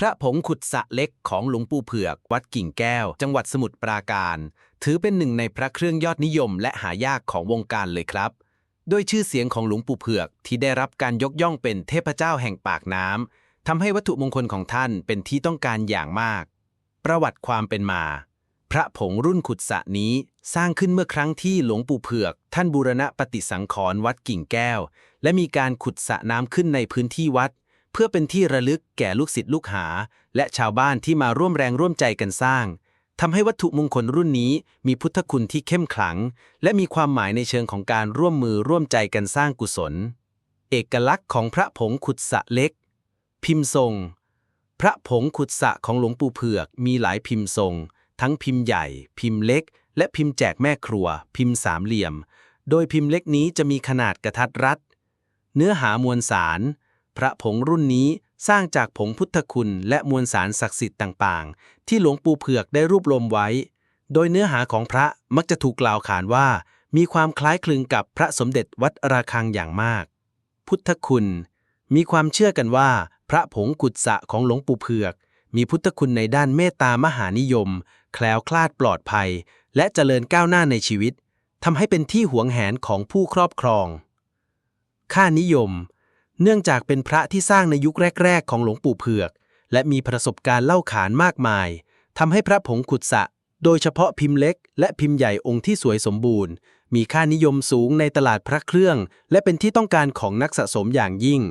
พระผงขุดสระเล็กของหลวงปู่เผือก วัดกิ่งแก้ว จังหวัดสมุทรปราการ ถือเป็นหนึ่งในพระเครื่องยอดนิยมและหายากของวงการเลยครับด้วยชื่อเสียงของหลวงปู่เผือกที่ได้รับการยกย่องเป็นเทพเจ้าแห่งปากน้ำทำให้วัตถุมงคลของท่านเป็นที่ต้องการอย่างมาก ประวัติความเป็นมา พระผงรุ่นขุดสระนี้สร้างขึ้นเมื่อครั้งที่หลวงปู่เผือก ท่านบูรณะปฏิสังขรณ์วัดกิ่งแก้ว และมีการขุดสระน้ำขึ้นในพื้นที่วัด พื่อเป็นที่ระลึกแก่ลูกศิษย์ลูกหา และชาวบ้านที่มาร่วมแรงร่วมใจกันสร้างทำให้วัตถุมงคลรุ่นนี้มีพุทธคุณที่เข้มขลัง และมีความหมายในเชิงของการร่วมมือร่วมใจกันสร้างกุศล เอกลักษณ์ของพระผงขุดสระเล็ก พิมพ์ทรง พระผงขุดสระของหลวงปู่เผือกมีหลายพิมพ์ทรง ทั้งพิมพ์ใหญ่ พิมพ์เล็ก และพิมพ์แจกแม่ครัว พิมพ์สามเหลี่ยม โดยพิมพ์เล็กนี้จะมีขนาดกระทัดรัด เนื้อหามวลสาร พระผงรุ่นนี้สร้างจากผงพุทธคุณและมวลสารศักดิ์สิทธิ์ต่างๆ ที่หลวงปู่เผือกได้รวบรวมไว้ โดยเนื้อหาของพระมักจะถูกกล่าวขานว่า มีความคล้ายคลึงกับพระสมเด็จวัดระฆังอย่างมาก พุทธคุณ มีความเชื่อกันว่า พระผงกุดสะของหลวงปู่เผือก มีพุทธคุณในด้านเมตตามหานิยม แคล้วคลาดปลอดภัย และเจริญก้าวหน้าในชีวิตทำให้เป็นที่หวงแหนของผู้ครอบครอง ค่านิยม เนื่องจากเป็นพระที่สร้างในยุคแรก ๆ ของหลวงปู่เผือก และมีประสบการณ์เล่าขานมากมายทำให้พระผงขุดสะ โดยเฉพาะพิมพ์เล็ก และพิมพ์ใหญ่องค์ที่สวยสมบูรณ์ มีค่านิยมสูงในตลาดพระเครื่อง และเป็นที่ต้องการของนักสะสมอย่างยิ่ง